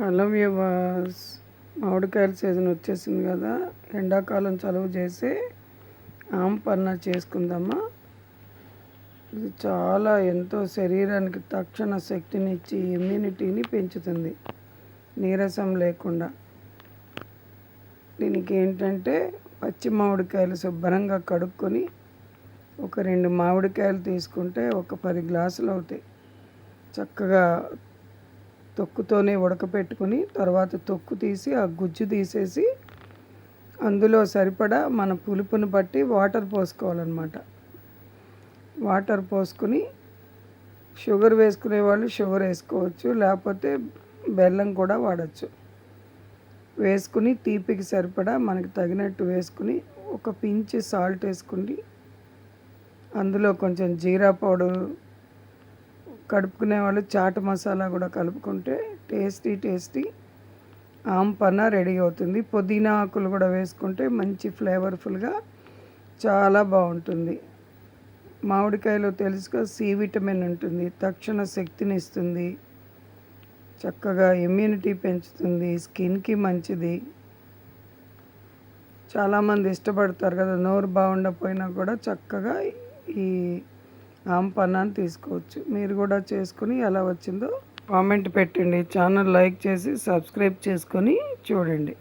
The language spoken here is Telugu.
హలో వ్యూవర్స్ మామిడికాయల సీజన్ వచ్చేసింది కదా ఎండాకాలం చలువ చేసి ఆమ్ పన్న చేసుకుందామా? ఇది చాలా ఎంతో శరీరానికి తక్షణ శక్తిని ఇచ్చి ఇమ్యూనిటీని పెంచుతుంది. నీరసం లేకుండా. దీనికి ఏంటంటే పచ్చి మామిడికాయలు శుభ్రంగా కడుక్కొని ఒక రెండు మామిడికాయలు తీసుకుంటే ఒక పది గ్లాసులు అవుతాయి. చక్కగా తొక్కుతోనే ఉడకపెట్టుకుని తర్వాత తొక్కు తీసి ఆ గుజ్జు తీసేసి అందులో సరిపడా మన పులుపుని బట్టి వాటర్ పోసుకోవాలన్నమాట. వాటర్ పోసుకుని షుగర్ వేసుకునే వాళ్ళు షుగర్ వేసుకోవచ్చు లేకపోతే బెల్లం కూడా వాడచ్చు. వేసుకుని తీపికి సరిపడా మనకి తగినట్టు వేసుకుని ఒక పించ్ సాల్ట్ వేసుకుని అందులో కొంచెం జీరా పౌడర్ కడుపుకునే వాళ్ళు చాట్ మసాలా కూడా కలుపుకుంటే టేస్టీ టేస్టీ ఆంపన్న రెడీ అవుతుంది. పుదీనా ఆకులు కూడా వేసుకుంటే మంచి ఫ్లేవర్ఫుల్గా చాలా బాగుంటుంది. మామిడికాయలో తెలుసుగా సి విటమిన్ ఉంటుంది తక్షణ శక్తిని ఇస్తుంది చక్కగా ఇమ్యూనిటీ పెంచుతుంది స్కిన్కి మంచిది. చాలామంది ఇష్టపడతారు కదా నోరు బాగుండకపోయినా కూడా చక్కగా ఈ ఆంపన్నాన్ని తీసుకోవచ్చు. మీరు కూడా చేసుకుని ఎలా వచ్చిందో కామెంట్ పెట్టండి. ఛానల్ లైక్ చేసి సబ్స్క్రైబ్ చేసుకొని చూడండి.